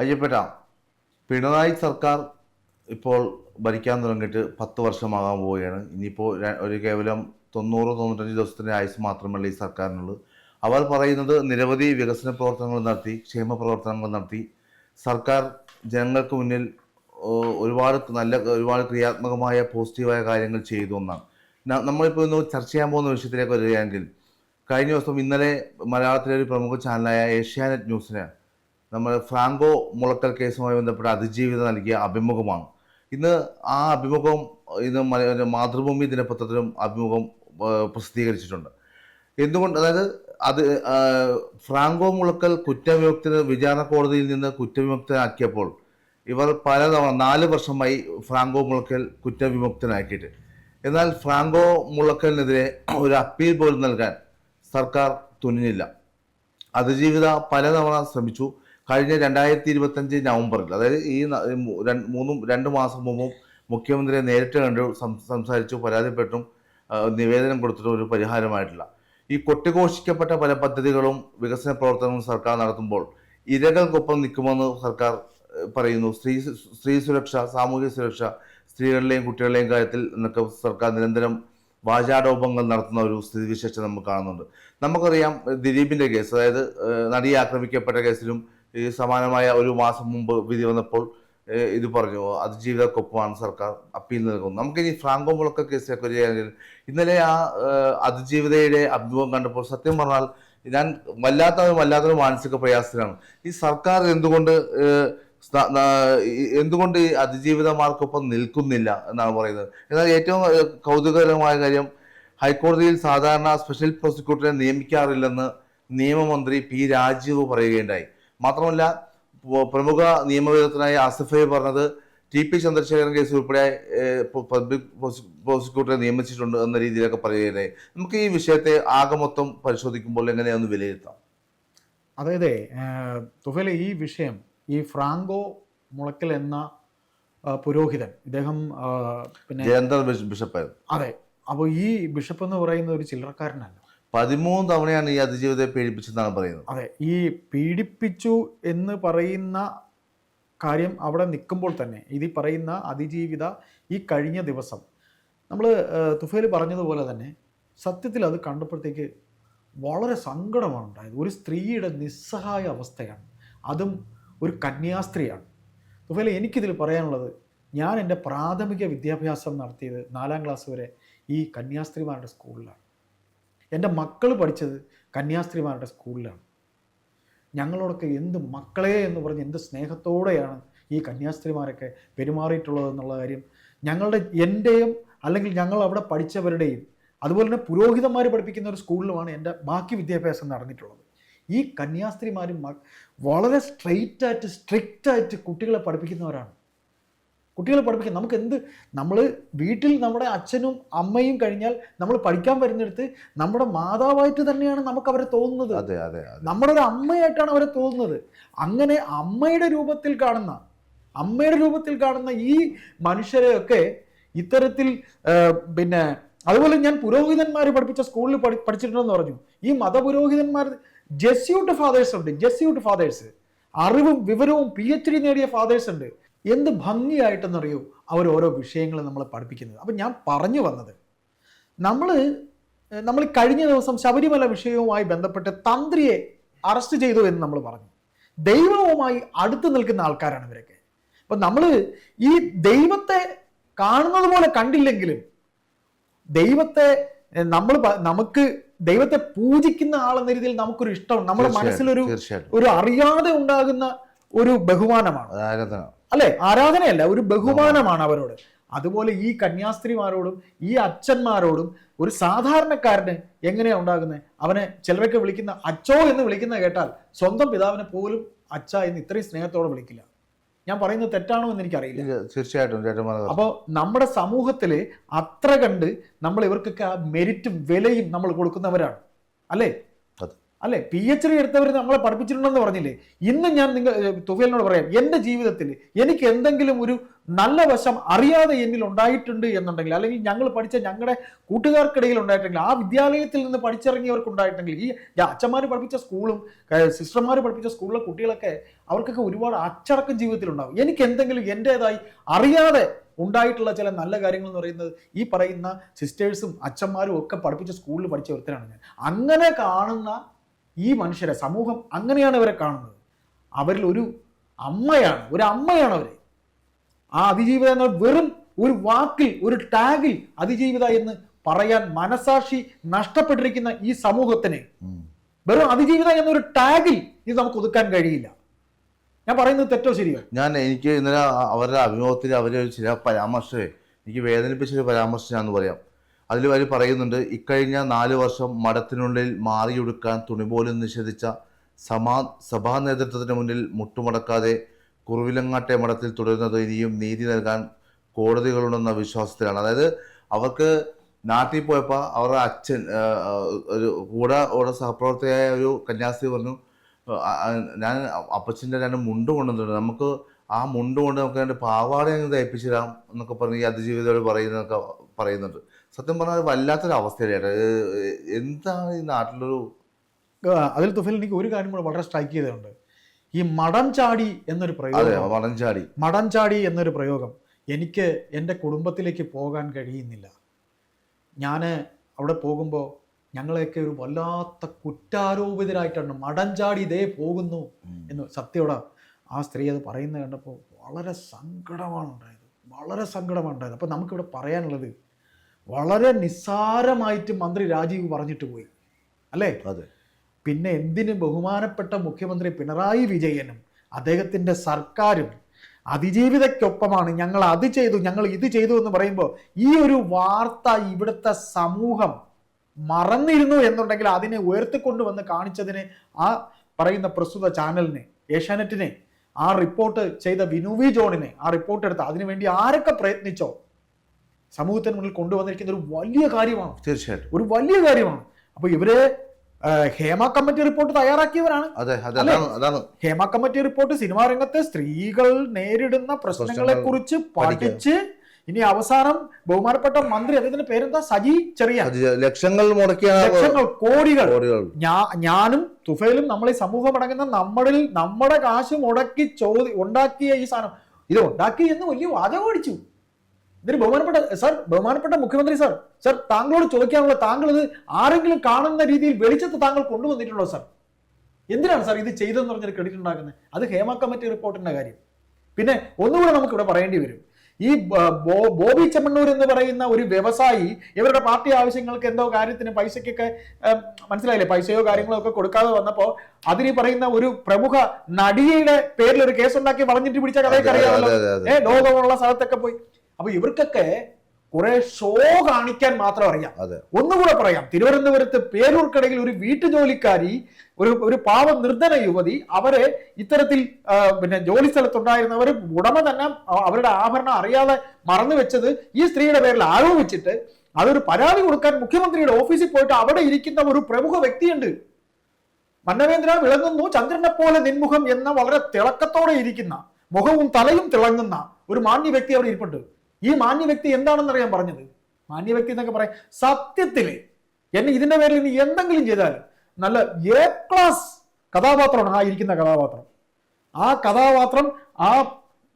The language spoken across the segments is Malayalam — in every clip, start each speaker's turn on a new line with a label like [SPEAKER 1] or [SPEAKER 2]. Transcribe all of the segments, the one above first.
[SPEAKER 1] അയ്യപ്പേട്ട പിണറായി സർക്കാർ ഇപ്പോൾ ഭരിക്കാൻ തുടങ്ങിയിട്ട് പത്ത് വർഷമാകാൻ പോവുകയാണ്. ഇനിയിപ്പോൾ ഒരു കേവലം തൊണ്ണൂറ് തൊണ്ണൂറ്റഞ്ച് ദിവസത്തിന്റെ ആയുസ് മാത്രമല്ല ഈ സർക്കാരിനുള്ളൂ. അവർ പറയുന്നത് നിരവധി വികസന പ്രവർത്തനങ്ങൾ നടത്തി ക്ഷേമ പ്രവർത്തനങ്ങൾ നടത്തി. സർക്കാർ ജനങ്ങൾക്ക് മുന്നിൽ ഒരുപാട് നല്ല ഒരുപാട് ക്രിയാത്മകമായ പോസിറ്റീവായ കാര്യങ്ങൾ ചെയ്തു എന്നാണ്. നമ്മളിപ്പോൾ ഇന്ന് ചർച്ച ചെയ്യാൻ പോകുന്ന വിഷയത്തിലേക്ക് വരികയാണെങ്കിൽ കഴിഞ്ഞ ദിവസം ഇന്നലെ മലയാളത്തിലെ ഒരു പ്രമുഖ ചാനലായ ഏഷ്യാനെറ്റ് ന്യൂസിന് നമ്മൾ ഫ്രാങ്കോ മുളക്കൽ കേസുമായി ബന്ധപ്പെട്ട അതിജീവിത നൽകിയ അഭിമുഖമാണ്. ഇന്ന് ആ അഭിമുഖം ഇന്ന് മാതൃഭൂമി ദിനപത്രത്തിലും അഭിമുഖം പ്രസിദ്ധീകരിച്ചിട്ടുണ്ട്. എന്തുകൊണ്ട് അതായത് അത് ഫ്രാങ്കോ മുളക്കൽ കുറ്റവിമുക്തന് വിചാരണ കോടതിയിൽ നിന്ന് കുറ്റവിമുക്തനാക്കിയപ്പോൾ ഇവർ പലതവണ നാല് വർഷമായി ഫ്രാങ്കോ മുളക്കൽ കുറ്റവിമുക്തനാക്കിയിട്ട്. എന്നാൽ ഫ്രാങ്കോ മുളക്കലിനെതിരെ ഒരു അപ്പീൽ പോലും നൽകാൻ സർക്കാർ തുനിഞ്ഞില്ല. അതിജീവിത പലതവണ ശ്രമിച്ചു. കഴിഞ്ഞ രണ്ടായിരത്തി ഇരുപത്തഞ്ച് നവംബറിൽ അതായത് ഈ മൂന്നും രണ്ട് മാസം മുമ്പും മുഖ്യമന്ത്രിയെ നേരിട്ട് കണ്ടു സംസാരിച്ചു പരാതിപ്പെട്ടും നിവേദനം കൊടുത്തിട്ടും ഒരു പരിഹാരമായിട്ടില്ല. ഈ കൊട്ടിഘോഷിക്കപ്പെട്ട പല പദ്ധതികളും വികസന പ്രവർത്തനങ്ങളും സർക്കാർ നടത്തുമ്പോൾ ഇരകൾക്കൊപ്പം നിൽക്കുമെന്ന് സർക്കാർ പറയുന്നു. സ്ത്രീ സ്ത്രീ സുരക്ഷ സാമൂഹ്യ സുരക്ഷ സ്ത്രീകളുടെയും കുട്ടികളുടെയും കാര്യത്തിൽ എന്നൊക്കെ സർക്കാർ നിരന്തരം വാചാടോപങ്ങൾ നടത്തുന്ന ഒരു സ്ഥിതിവിശേഷം നമ്മൾ കാണുന്നുണ്ട്. നമുക്കറിയാം ദിലീപിന്റെ കേസ് അതായത് നടിയെ ആക്രമിക്കപ്പെട്ട കേസിലും ഈ സമാനമായ ഒരു മാസം മുമ്പ് വിധി വന്നപ്പോൾ ഇത് പറഞ്ഞു അതിജീവിതക്കൊപ്പമാണ് സർക്കാർ അപ്പീൽ നൽകുന്നത് നമുക്കിനി ഫ്രാങ്കോ മുളക്ക കേസിലേക്ക് ചെയ്യാൻ ഇന്നലെ ആ അതിജീവിതയുടെ അഭിമുഖം കണ്ടപ്പോൾ സത്യം പറഞ്ഞാൽ ഞാൻ വല്ലാത്ത വല്ലാത്തൊരു മാനസിക പ്രയാസത്തിലാണ്. ഈ സർക്കാർ എന്തുകൊണ്ട് എന്തുകൊണ്ട് ഈ അതിജീവിതമാർക്കൊപ്പം നിൽക്കുന്നില്ല എന്നാണ് പറയുന്നത്. എന്നാൽ ഏറ്റവും കൗതുകകരമായ കാര്യം ഹൈക്കോടതിയിൽ സാധാരണ സ്പെഷ്യൽ പ്രോസിക്യൂട്ടറെ നിയമിക്കാറില്ലെന്ന് നിയമമന്ത്രി പി രാജീവ് പറയുകയുണ്ടായി. മാത്രമല്ല പ്രമുഖ നിയമവിദഗ്ധനായ ആസിഫയെ പറഞ്ഞത് ടി പി ചന്ദ്രശേഖരൻ കേസ് ഉൾപ്പെടെ പബ്ലിക് പ്രോസി- പ്രോസിക്യൂട്ടറെ നിയമിച്ചിട്ടുണ്ട് എന്ന രീതിയിലൊക്കെ പറയുകയാണ്. നമുക്ക് ഈ വിഷയത്തെ ആകെ മൊത്തം പരിശോധിക്കുമ്പോൾ എങ്ങനെയൊന്ന് വിലയിരുത്താം?
[SPEAKER 2] അതായത് തുഫേലെ ഈ വിഷയം ഈ ഫ്രാങ്കോ മുളക്കൽ എന്ന പുരോഹിതൻ ഇദ്ദേഹം പിന്നെ
[SPEAKER 1] ബിഷപ്പ്
[SPEAKER 2] അതെ. അപ്പോൾ ഈ ബിഷപ്പ് എന്ന് പറയുന്ന ഒരു ചില്ലറക്കാരനല്ല.
[SPEAKER 1] പതിമൂന്ന് തവണയാണ് ഈ അതിജീവിതത്തെ പീഡിപ്പിച്ചെന്നാണ് പറയുന്നത്.
[SPEAKER 2] അതെ ഈ പീഡിപ്പിച്ചു എന്ന് പറയുന്ന കാര്യം അവിടെ നിൽക്കുമ്പോൾ തന്നെ ഇത് പറയുന്ന അതിജീവിത ഈ കഴിഞ്ഞ ദിവസം നമ്മൾ തുഫേൽ പറഞ്ഞതുപോലെ തന്നെ സത്യത്തിൽ അത് കണ്ടപ്പോഴത്തേക്ക് വളരെ സങ്കടമാണ് ഉണ്ടായത്. ഒരു സ്ത്രീയുടെ നിസ്സഹായ അവസ്ഥയാണ്. അതും ഒരു കന്യാസ്ത്രീയാണ്. തുഫേൽ എനിക്കിതിൽ പറയാനുള്ളത് ഞാൻ എന്റെ പ്രാഥമിക വിദ്യാഭ്യാസം നടത്തിയത് നാലാം ക്ലാസ് വരെ ഈ കന്യാസ്ത്രീമാരുടെ സ്കൂളിലാണ്. എന്റെ മക്കൾ പഠിച്ചത് കന്യാസ്ത്രീമാരുടെ സ്കൂളിലാണ്. ഞങ്ങളോടൊക്കെ എന്ത് മക്കളെ എന്ന് പറഞ്ഞ് എന്ത് സ്നേഹത്തോടെയാണ് ഈ കന്യാസ്ത്രീമാരൊക്കെ പെരുമാറിയിട്ടുള്ളത് എന്നുള്ള കാര്യം ഞങ്ങളുടെ എന്റെയും അല്ലെങ്കിൽ ഞങ്ങൾ അവിടെ പഠിച്ചവരുടെയും അതുപോലെ തന്നെ പുരോഹിതന്മാർ പഠിപ്പിക്കുന്ന ഒരു സ്കൂളിലുമാണ് എന്റെ ബാക്കി വിദ്യാഭ്യാസം നടന്നിട്ടുള്ളത്. ഈ കന്യാസ്ത്രീമാരും വളരെ സ്ട്രെയിറ്റ് ആയിട്ട് സ്ട്രിക്റ്റ് ആയിട്ട് കുട്ടികളെ പഠിപ്പിക്കുന്നവരാണ്. കുട്ടികളെ പഠിപ്പിക്കാൻ നമുക്ക് എന്ത് നമ്മൾ വീട്ടിൽ നമ്മുടെ അച്ഛനും അമ്മയും കഴിഞ്ഞാൽ നമ്മൾ പഠിക്കാൻ വരുന്നിടത്ത് നമ്മുടെ മാതാവായിട്ട് തന്നെയാണ് നമുക്ക് അവരെ തോന്നുന്നത്.
[SPEAKER 1] അതെ അതെ അതെ.
[SPEAKER 2] നമ്മുടെ ഒരു അമ്മയായിട്ടാണ് അവരെ തോന്നുന്നത്. അങ്ങനെ അമ്മയുടെ രൂപത്തിൽ കാണുന്ന അമ്മയുടെ രൂപത്തിൽ കാണുന്ന ഈ മനുഷ്യരെയൊക്കെ ഇത്തരത്തിൽ പിന്നെ അതുപോലെ ഞാൻ പുരോഹിതന്മാർ പഠിപ്പിച്ച സ്കൂളിൽ പഠി പഠിച്ചിട്ടുണ്ടെന്ന് പറഞ്ഞു. ഈ മതപുരോഹിതന്മാർ ജെസ്യൂട്ട് ഫാദേഴ്സ് ഉണ്ട് ജെസ്യൂട്ട് ഫാദേഴ്സ് അറിവും വിവരവും പി എച്ച് ഡി നേടിയ ഫാദേഴ്സ് ഉണ്ട്. എന്ത് ഭംഗിയായിട്ടെന്നറിയോ അവർ ഓരോ വിഷയങ്ങൾ നമ്മളെ പഠിപ്പിക്കുന്നത്. അപ്പം ഞാൻ പറഞ്ഞു വന്നത് നമ്മൾ നമ്മൾ കഴിഞ്ഞ ദിവസം ശബരിമല വിഷയവുമായി ബന്ധപ്പെട്ട് തന്ത്രിയെ അറസ്റ്റ് ചെയ്തു എന്ന് നമ്മൾ പറഞ്ഞു. ദൈവവുമായി അടുത്ത് നിൽക്കുന്ന ആൾക്കാരാണ് ഇവരൊക്കെ. അപ്പം നമ്മൾ ഈ ദൈവത്തെ കാണുന്നത് പോലെ കണ്ടില്ലെങ്കിലും ദൈവത്തെ നമ്മൾ നമുക്ക് ദൈവത്തെ പൂജിക്കുന്ന ആളെന്ന രീതിയിൽ നമുക്കൊരു ഇഷ്ടം നമ്മുടെ മനസ്സിലൊരു ഒരു അറിയാതെ ഉണ്ടാകുന്ന ഒരു ബഹുമാനമാണ്. അല്ലെ? ആരാധനയല്ല ഒരു ബഹുമാനമാണ് അവരോട്. അതുപോലെ ഈ കന്യാസ്ത്രീമാരോടും ഈ അച്ഛന്മാരോടും ഒരു സാധാരണക്കാരന് എങ്ങനെയാ ഉണ്ടാകുന്നത്? അവനെ ചിലരൊക്കെ വിളിക്കുന്ന അച്ചോ എന്ന് വിളിക്കുന്ന കേട്ടാൽ സ്വന്തം പിതാവിനെ പോലും അച്ഛ എന്ന് ഇത്രയും സ്നേഹത്തോടെ വിളിക്കില്ല. ഞാൻ പറയുന്നത് തെറ്റാണോ എന്ന് എനിക്കറിയില്ല.
[SPEAKER 1] തീർച്ചയായിട്ടും
[SPEAKER 2] അപ്പോൾ നമ്മുടെ സമൂഹത്തിൽ അത്ര കണ്ട് നമ്മൾ ഇവർക്കൊക്കെ ആ മെരിറ്റും വിലയും നമ്മൾ കൊടുക്കുന്നവരാണ്. അല്ലേ. അല്ലെ? പി എച്ച് ഡി എടുത്തവർ നമ്മളെ പഠിപ്പിച്ചിട്ടുണ്ടെന്ന് പറഞ്ഞില്ലേ? ഇന്ന് ഞാൻ നിങ്ങൾ തുഫേലിനോട് പറയാം എന്റെ ജീവിതത്തിൽ എനിക്ക് എന്തെങ്കിലും ഒരു നല്ല വശം അറിയാതെ എന്നിൽ ഉണ്ടായിട്ടുണ്ട് എന്നുണ്ടെങ്കിൽ അല്ലെങ്കിൽ ഞങ്ങൾ പഠിച്ച ഞങ്ങളുടെ കൂട്ടുകാർക്കിടയിൽ ഉണ്ടായിട്ടുണ്ടെങ്കിൽ ആ വിദ്യാലയത്തിൽ നിന്ന് പഠിച്ചിറങ്ങിയവർക്ക് ഉണ്ടായിട്ടുണ്ടെങ്കിൽ ഈ അച്ഛന്മാർ പഠിപ്പിച്ച സ്കൂളും സിസ്റ്റർമാർ പഠിപ്പിച്ച സ്കൂളിലെ കുട്ടികളൊക്കെ അവർക്കൊക്കെ ഒരുപാട് അച്ചടക്കം ജീവിതത്തിലുണ്ടാവും. എനിക്ക് എന്തെങ്കിലും എന്റെതായി അറിയാതെ ഉണ്ടായിട്ടുള്ള ചില നല്ല കാര്യങ്ങൾ എന്ന് പറയുന്നത് ഈ പറയുന്ന സിസ്റ്റേഴ്സും അച്ഛന്മാരും ഒക്കെ പഠിപ്പിച്ച സ്കൂളിൽ പഠിച്ച ഒരുത്തരാണ് ഞാൻ. അങ്ങനെ കാണുന്ന ഈ മനുഷ്യരെ സമൂഹം അങ്ങനെയാണ് ഇവരെ കാണുന്നത്. അവരിൽ ഒരു അമ്മയാണ് ഒരു അമ്മയാണ് അവർ ആ അതിജീവിത എന്ന വെറും ഒരു വാക്കിൽ ഒരു ടാഗിൽ അതിജീവിത എന്ന് പറയാൻ മനസാക്ഷി നഷ്ടപ്പെട്ടിരിക്കുന്ന ഈ സമൂഹത്തിന്. വെറും അതിജീവിത എന്നൊരു ടാഗിൽ ഇത് നമുക്ക് ഒതുക്കാൻ കഴിയില്ല. ഞാൻ പറയുന്നത് തെറ്റോ ശരിയോ?
[SPEAKER 1] ഞാൻ എനിക്ക് ഇന്നലെ അവരുടെ അഭിമുഖത്തിൽ അവരെ ചില പരാമർശമേ എനിക്ക് വേദനിപ്പിച്ചൊരു പരാമർശം ഞാൻ പറയാം. അതിൽ അവർ പറയുന്നുണ്ട് ഇക്കഴിഞ്ഞ നാല് വർഷം മഠത്തിനുള്ളിൽ മാറിയൊടുക്കാൻ തുണി പോലും നിഷേധിച്ച സമാ സഭാ നേതൃത്വത്തിന് മുന്നിൽ മുട്ടുമടക്കാതെ കുറുവിലങ്ങാട്ടെ മഠത്തിൽ തുടരുന്നത് ഇനിയും നീതി നൽകാൻ കോടതികളുണ്ടെന്ന വിശ്വാസത്തിലാണ്. അതായത് അവർക്ക് നാട്ടിൽ പോയപ്പോൾ അവരുടെ അച്ഛൻ ഒരു കൂടെ അവിടെ സഹപ്രവർത്തകയായ ഒരു കന്യാസ്ത്രീ പറഞ്ഞു ഞാൻ അപ്പച്ചന്റെ രണ്ട് മുണ്ട് കൊണ്ടുവന്നിട്ടുണ്ട്. നമുക്ക് ആ മുണ്ട് കൊണ്ട് നമുക്ക് രണ്ട് പാവാട അങ്ങ് തയ്പ്പിച്ചിടാം എന്നൊക്കെ പറഞ്ഞ് ഈ അതിജീവിതയോട് പറയുന്നതൊക്കെ പറയുന്നുണ്ട്. സത്യം പറഞ്ഞാൽ വല്ലാത്തൊരു അവസ്ഥയാണ് എന്താണ് ഈ നാട്ടിലൊരു
[SPEAKER 2] അതിൽ തുഫൽ എനിക്ക് ഒരു കാര്യം കൂടെ വളരെ സ്ട്രൈക്ക് ചെയ്തിട്ടുണ്ട്. ഈ മടം ചാടി എന്നൊരു പ്രയോഗം.
[SPEAKER 1] വടംചാടി
[SPEAKER 2] മടം ചാടി. എന്നൊരു പ്രയോഗം. എനിക്ക് എന്റെ കുടുംബത്തിലേക്ക് പോകാൻ കഴിയുന്നില്ല. ഞാൻ അവിടെ പോകുമ്പോൾ ഞങ്ങളെയൊക്കെ ഒരു വല്ലാത്ത കുറ്റാരോപിതരായിട്ടാണ്. മടം ചാടി ഇതേ പോകുന്നു എന്ന് സത്യയോടെ ആ സ്ത്രീ അത് പറയുന്നത് കണ്ടപ്പോൾ വളരെ സങ്കടമാണ് ഉണ്ടായത് വളരെ സങ്കടമാണ് ഉണ്ടായത് അപ്പോൾ നമുക്കിവിടെ പറയാനുള്ളത് വളരെ നിസ്സാരമായിട്ട് മന്ത്രി രാജീവ് പറഞ്ഞിട്ട് പോയി. അല്ലേ?
[SPEAKER 1] അതെ.
[SPEAKER 2] പിന്നെ എന്തിന് ബഹുമാനപ്പെട്ട മുഖ്യമന്ത്രി പിണറായി വിജയനും അദ്ദേഹത്തിന്റെ സർക്കാരും അതിജീവിതയ്ക്കൊപ്പമാണ് ഞങ്ങൾ അത് ചെയ്തു ഞങ്ങൾ ഇത് ചെയ്തു എന്ന് പറയുമ്പോൾ ഈ ഒരു വാർത്ത ഇവിടുത്തെ സമൂഹം മറന്നിരുന്നു എന്നുണ്ടെങ്കിൽ അതിനെ ഉയർത്തിക്കൊണ്ടുവന്ന് കാണിച്ചതിന് ആ പറയുന്ന പ്രസ്തുത ചാനലിനെ ഏഷ്യാനെറ്റിനെ ആ റിപ്പോർട്ട് ചെയ്ത വിനുവി ജോണിനെ ആ റിപ്പോർട്ട് എടുത്ത അതിനുവേണ്ടി ആരൊക്കെ പ്രയത്നിച്ചോ സമൂഹത്തിന് മുന്നിൽ കൊണ്ടുവന്നിരിക്കുന്ന ഒരു വലിയ കാര്യമാണ്.
[SPEAKER 1] തീർച്ചയായിട്ടും.
[SPEAKER 2] ഒരു വലിയ കാര്യമാണ്. അപ്പൊ ഇവർ ഹേമ കമ്മിറ്റി റിപ്പോർട്ട് തയ്യാറാക്കിയവരാണ്.
[SPEAKER 1] അതെ അതെ അതാണ്
[SPEAKER 2] ഹേമ കമ്മിറ്റി റിപ്പോർട്ട് സിനിമാ രംഗത്തെ സ്ത്രീകൾ നേരിടുന്ന പ്രശ്നങ്ങളെ കുറിച്ച് പഠിച്ച് ഇനി അവസാനം ബഹുമാനപ്പെട്ട മന്ത്രി അദ്ദേഹത്തിന്റെ പേരെന്താ? സജി ചെറിയ.
[SPEAKER 1] ലക്ഷങ്ങൾ മുടക്കിയാണ്
[SPEAKER 2] ലക്ഷങ്ങൾ കോടികൾ.
[SPEAKER 1] കോടികൾ.
[SPEAKER 2] ഞാനും തുഫയിലും നമ്മൾ ഈ സമൂഹം അടങ്ങുന്ന നമ്മളിൽ നമ്മുടെ കാശ് മുടക്കി ചോദി ഉണ്ടാക്കിയ ഈ സാധനം. ഇത് ഉണ്ടാക്കി എന്ന് വലിയ വാചകം അടിച്ചു. ഇതിന് ബഹുമാനപ്പെട്ട സർ ബഹുമാനപ്പെട്ട മുഖ്യമന്ത്രി സർ സർ താങ്കളോട് ചോദിക്കാനുള്ള താങ്കൾ ഇത് ആരെങ്കിലും കാണുന്ന രീതിയിൽ വെളിച്ചത്ത് താങ്കൾ കൊണ്ടുവന്നിട്ടുണ്ടോ സർ എന്തിനാണ് സാർ ഇത് ചെയ്തതെന്ന് പറഞ്ഞൊരു ക്രെഡിറ്റ് ഉണ്ടാക്കുന്നത്? അത് ഹേമ കമ്മിറ്റി റിപ്പോർട്ടിന്റെ കാര്യം. പിന്നെ ഒന്നുകൂടെ നമുക്ക് ഇവിടെ പറയേണ്ടി വരും. ഈ ബോബി ചെമ്മണ്ണൂർ എന്ന് പറയുന്ന ഒരു വ്യവസായി ഇവരുടെ പാർട്ടി ആവശ്യങ്ങൾക്ക് എന്തോ കാര്യത്തിന് പൈസയ്ക്കൊക്കെ മനസ്സിലായില്ലേ? പൈസയോ കാര്യങ്ങളോ ഒക്കെ കൊടുക്കാതെ വന്നപ്പോ അതിന് പറയുന്ന ഒരു പ്രമുഖ നടിയുടെ പേരിൽ ഒരു കേസ് ഉണ്ടാക്കി വളഞ്ഞിട്ട് പിടിച്ച കഥയൊക്കെ അറിയാമല്ലോ
[SPEAKER 1] ഏഹ്.
[SPEAKER 2] ഏ ലോകമുള്ള സ്ഥലത്തൊക്കെ പോയി. അപ്പൊ ഇവർക്കൊക്കെ കുറെ ഷോ കാണിക്കാൻ മാത്രം അറിയാം.
[SPEAKER 1] അതെ.
[SPEAKER 2] ഒന്നുകൂടെ പറയാം. തിരുവനന്തപുരത്ത് പേരൂർക്കടയിൽ ഒരു വീട്ടുജോലിക്കാരി ഒരു ഒരു പാവ നിർധന യുവതി അവരെ ഇത്തരത്തിൽ പിന്നെ ജോലി സ്ഥലത്തുണ്ടായിരുന്നവർ ഉടമ തന്നെ അവരുടെ ആഭരണം അറിയാതെ മറന്നു വെച്ചത് ഈ സ്ത്രീയുടെ പേരിൽ ആരോപിച്ചിട്ട് അതൊരു പരാതി കൊടുക്കാൻ മുഖ്യമന്ത്രിയുടെ ഓഫീസിൽ പോയിട്ട് അവിടെ ഇരിക്കുന്ന ഒരു പ്രമുഖ വ്യക്തിയുണ്ട്. മന്നവേന്ദ്ര വിളങ്ങുന്നു ചന്ദ്രനെ പോലെ നിൻമുഖം എന്ന വളരെ തിളക്കത്തോടെ ഇരിക്കുന്ന മുഖവും തലയും തിളങ്ങുന്ന ഒരു മാന്യ വ്യക്തി അവിടെ ഇരിപ്പുണ്ട്. ഈ മാന്യ വ്യക്തി എന്താണെന്ന് അറിയാൻ പറഞ്ഞത്? മാന്യ വ്യക്തി എന്നൊക്കെ പറയാം സത്യത്തിൽ എന്നെ ഇതിന്റെ പേരിൽ ഇനി എന്തെങ്കിലും ചെയ്താൽ നല്ല എ ക്ലാസ് കഥാപാത്രമാണ് ആ ഇരിക്കുന്ന കഥാപാത്രം. ആ കഥാപാത്രം ആ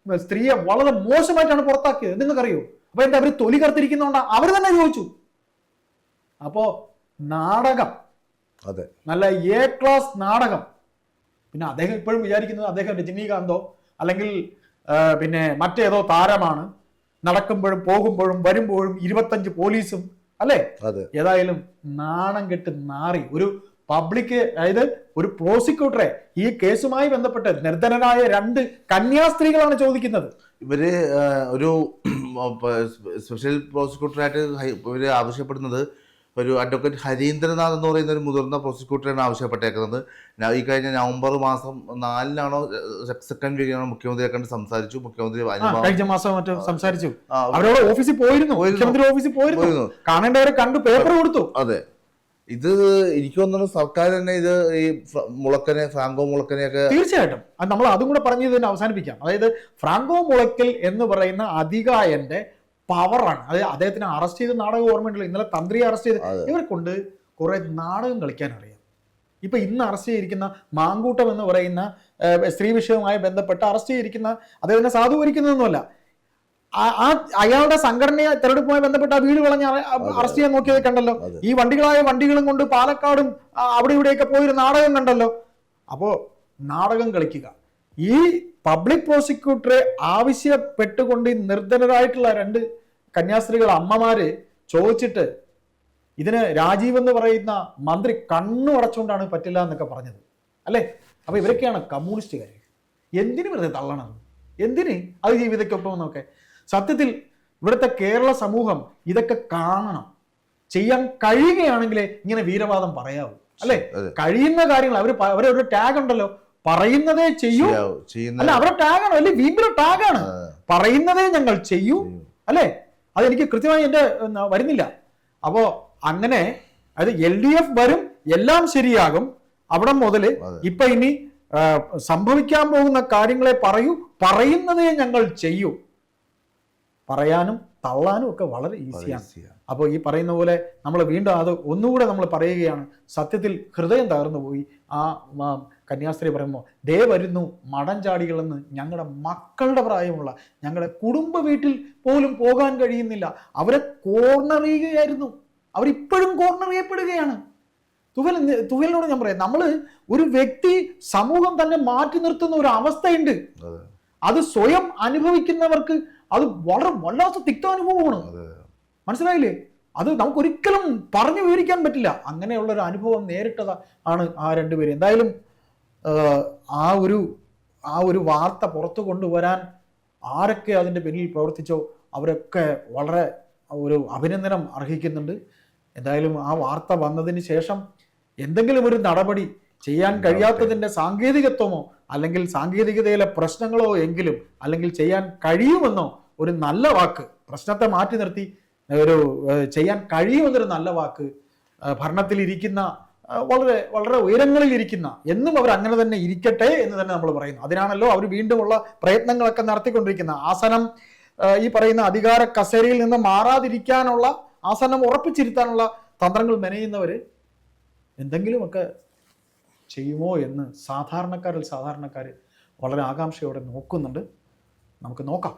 [SPEAKER 2] സ്ത്രീയെ വളരെ മോശമായിട്ടാണ് പുറത്താക്കിയത്. നിങ്ങൾക്കറിയോ? അപ്പൊ എന്താ അവർ തൊലി കറുത്തിരിക്കുന്നതുകൊണ്ടാ അവർ തന്നെ ചോദിച്ചു. അപ്പോ നാടകം.
[SPEAKER 1] അതെ.
[SPEAKER 2] നല്ല എ ക്ലാസ് നാടകം. പിന്നെ അദ്ദേഹം ഇപ്പോഴും വിചാരിക്കുന്നത് അദ്ദേഹം രജനീകാന്തോ അല്ലെങ്കിൽ പിന്നെ മറ്റേതോ താരമാണ്. നടക്കുമ്പോഴും പോകുമ്പോഴും വരുമ്പോഴും ഇരുപത്തഞ്ച് പോലീസും അല്ലേ?
[SPEAKER 1] അതെ.
[SPEAKER 2] ഏതായാലും നാണം കെട്ട് നാറി ഒരു പബ്ലിക് അതായത് ഒരു പ്രോസിക്യൂട്ടറെ ഈ കേസുമായി ബന്ധപ്പെട്ട് നിർധനരായ രണ്ട് കന്യാസ്ത്രീകളാണ് ചോദിക്കുന്നത്.
[SPEAKER 1] ഇവർ ഒരു സ്പെഷ്യൽ പ്രോസിക്യൂട്ടറായിട്ട് ഇവർ ആവശ്യപ്പെടുന്നത് ഒരു അഡ്വക്കേറ്റ് ഹരീന്ദ്രനാഥ് എന്ന് പറയുന്ന ഒരു മുതിർന്ന പ്രോസിക്യൂട്ടറാണ് ആവശ്യപ്പെട്ടേക്കുന്നത്. ഈ കഴിഞ്ഞ നവംബർ മാസം നാലിനാണോ സെക്കൻഡ് വീക്കിനാണോ മുഖ്യമന്ത്രിയെ കണ്ട് സംസാരിച്ചു. മുഖ്യമന്ത്രി
[SPEAKER 2] കഴിഞ്ഞ മാസം മറ്റോ സംസാരിച്ചു.
[SPEAKER 1] ആ,
[SPEAKER 2] അവരോട് ഓഫീസിൽ പോയിരുന്നു. മുഖ്യമന്ത്രി ഓഫീസിൽ പോയിരുന്നു. കാണേണ്ടവരെ കണ്ടു പേപ്പർ കൊടുത്തു.
[SPEAKER 1] അതെ. ഇത് എനിക്ക് തോന്നുന്നു സർക്കാർ തന്നെ ഇത് ഈ മുളക്കനെ ഫ്രാങ്കോ മുളക്കനെയൊക്കെ
[SPEAKER 2] തീർച്ചയായിട്ടും. അത് നമ്മൾ അതും കൂടെ പറഞ്ഞു ഇതിനെ അവസാനിപ്പിക്കാം. അതായത് ഫ്രാങ്കോ മുളക്കൽ എന്ന് പറയുന്ന അധികായന്റെ പവറാണ്. അത് അദ്ദേഹത്തിന് അറസ്റ്റ് ചെയ്ത് നാടകം ഓർമ്മയുണ്ടല്ലോ. ഇന്നലെ തന്ത്രിയെ അറസ്റ്റ് ചെയ്ത് ഇവരെ കൊണ്ട് കുറെ നാടകം കളിക്കാൻ അറിയാം. ഇപ്പൊ ഇന്ന് അറസ്റ്റ് ചെയ്തിരിക്കുന്ന മാങ്കൂട്ടം എന്ന് പറയുന്ന സ്ത്രീ വിഷയവുമായി ബന്ധപ്പെട്ട് അറസ്റ്റ് ചെയ്തിരിക്കുന്ന അദ്ദേഹത്തിനെ സാധൂകരിക്കുന്നതൊന്നുമല്ല ആ- അയാളുടെ സംഘടനയെ തെരഞ്ഞെടുപ്പുമായി ബന്ധപ്പെട്ട് ആ വീട്
[SPEAKER 1] വളഞ്ഞ്
[SPEAKER 2] അറസ്റ്റ് ചെയ്യാൻ നോക്കിയത് കണ്ടല്ലോ. ഈ വണ്ടികളായ വണ്ടികളും കൊണ്ട് പാലക്കാടും അവിടെ ഇവിടെയൊക്കെ പോയൊരു നാടകം കണ്ടല്ലോ. അപ്പോ നാടകം കളിക്കുക. ഈ പബ്ലിക് പ്രോസിക്യൂട്ടറെ ആവശ്യപ്പെട്ടുകൊണ്ട് നിർധനരായിട്ടുള്ള രണ്ട് കന്യാസ്ത്രീകൾ അമ്മമാര് ചോദിച്ചിട്ട് ഇതിന് രാജീവ് എന്ന് പറയുന്ന മന്ത്രി കണ്ണു അടച്ചുകൊണ്ടാണ് പറ്റില്ല എന്നൊക്കെ പറഞ്ഞത്. അല്ലേ? അപ്പൊ ഇവരൊക്കെയാണ് കമ്മ്യൂണിസ്റ്റുകാർ എന്തിനു വെറുതെ തള്ളണത്? എന്തിന് അത് ജീവിതക്കൊപ്പം എന്നൊക്കെ? സത്യത്തിൽ ഇവിടുത്തെ കേരള സമൂഹം ഇതൊക്കെ കാണണം. ചെയ്യാൻ കഴിയുകയാണെങ്കിലേ ഇങ്ങനെ വീരവാദം പറയാവൂ. അല്ലെ. കഴിയുന്ന കാര്യങ്ങൾ അവർ അവരൊരു ടാഗ് ഉണ്ടല്ലോ. പറയുന്നതേ ചെയ്യൂ. അല്ല അവരുടെ ടാഗാണ് അല്ലെ? വീമ്പിലെ ടാഗാണ് പറയുന്നതേ ഞങ്ങൾ ചെയ്യും. അല്ലേ? അതെനിക്ക് കൃത്യമായി എന്റെ വരുന്നില്ല. അപ്പോൾ അങ്ങനെ അത് എൽ ഡി എഫ് വരും എല്ലാം ശരിയാകും. അവിടെ മുതൽ. ഇപ്പൊ ഇനി സംഭവിക്കാൻ പോകുന്ന കാര്യങ്ങളെ പറയൂ പറയുന്നതേ ഞങ്ങൾ ചെയ്യൂ. പറയാനും തള്ളാനും ഒക്കെ വളരെ ഈസിയാണ് അപ്പോൾ ഈ പറയുന്ന പോലെ നമ്മൾ വീണ്ടും അത് ഒന്നുകൂടെ നമ്മൾ പറയുകയാണ്. സത്യത്തിൽ ഹൃദയം തകർന്നു പോയി. ആ കന്യാസ്ത്രീ പറയുമ്പോൾ ദേ വരുന്നു മടഞ്ചാടികളെന്ന് ഞങ്ങളുടെ മക്കളുടെ പ്രായമുള്ള ഞങ്ങളുടെ കുടുംബ വീട്ടിൽ പോലും പോകാൻ കഴിയുന്നില്ല. അവരെ കോർണറിയുകയായിരുന്നു അവരിപ്പോഴും കോർണറിയപ്പെടുകയാണ് തുവൽ തുവലിനോട് ഞാൻ പറയാം നമ്മൾ ഒരു വ്യക്തി സമൂഹം തന്നെ മാറ്റി നിർത്തുന്ന ഒരു അവസ്ഥയുണ്ട്.
[SPEAKER 1] അത്
[SPEAKER 2] സ്വയം അനുഭവിക്കുന്നവർക്ക് അത് വളരെ വല്ലാത്ത തിക്താനുഭവമാണ്.
[SPEAKER 1] അനുഭവമാണ്
[SPEAKER 2] മനസ്സിലായില്ലേ? അത് നമുക്ക് ഒരിക്കലും പറഞ്ഞു വിവരിക്കാൻ പറ്റില്ല. അങ്ങനെയുള്ള ഒരു അനുഭവം നേരിട്ടത് ആണ് ആ രണ്ടുപേരും എന്തായാലും ആ, ആ ഒരു ആ ഒരു വാർത്ത പുറത്തു കൊണ്ടുവരാൻ ആരൊക്കെ അതിന്റെ പിന്നിൽ പ്രവർത്തിച്ചോ അവരൊക്കെ വളരെ ഒരു അഭിനന്ദനം അർഹിക്കുന്നുണ്ട്. എന്തായാലും ആ വാർത്ത വന്നതിന് ശേഷം എന്തെങ്കിലും ഒരു നടപടി ചെയ്യാൻ കഴിയാത്തതിന്റെ സാങ്കേതികത്വമോ അല്ലെങ്കിൽ സാങ്കേതികതയിലെ പ്രശ്നങ്ങളോ എങ്കിലും അല്ലെങ്കിൽ ചെയ്യാൻ കഴിയുമെന്നോ ഒരു നല്ല വാക്ക് പ്രശ്നത്തെ മാറ്റി നിർത്തി ഒരു ചെയ്യാൻ കഴിയുമെന്നൊരു നല്ല വാക്ക് ഭരണത്തിൽ ഇരിക്കുന്ന വളരെ വളരെ ഉയരങ്ങളിൽ ഇരിക്കുന്ന എന്നും അവർ അങ്ങനെ തന്നെ ഇരിക്കട്ടെ എന്ന് തന്നെ നമ്മൾ പറയുന്നു. അതിനാണല്ലോ അവർ വീണ്ടുമുള്ള പ്രയത്നങ്ങളൊക്കെ നടത്തിക്കൊണ്ടിരിക്കുന്ന ആസനം ഈ പറയുന്ന അധികാര കസേരയിൽ നിന്ന് മാറാതിരിക്കാനുള്ള ആസനം ഉറപ്പിച്ചിരുത്താനുള്ള തന്ത്രങ്ങൾ മെനയുന്നവർ എന്തെങ്കിലുമൊക്കെ ചെയ്യുമോ എന്ന് സാധാരണക്കാരിൽ സാധാരണക്കാർ വളരെ ആകാംക്ഷയോടെ നോക്കുന്നുണ്ട്. നമുക്ക് നോക്കാം.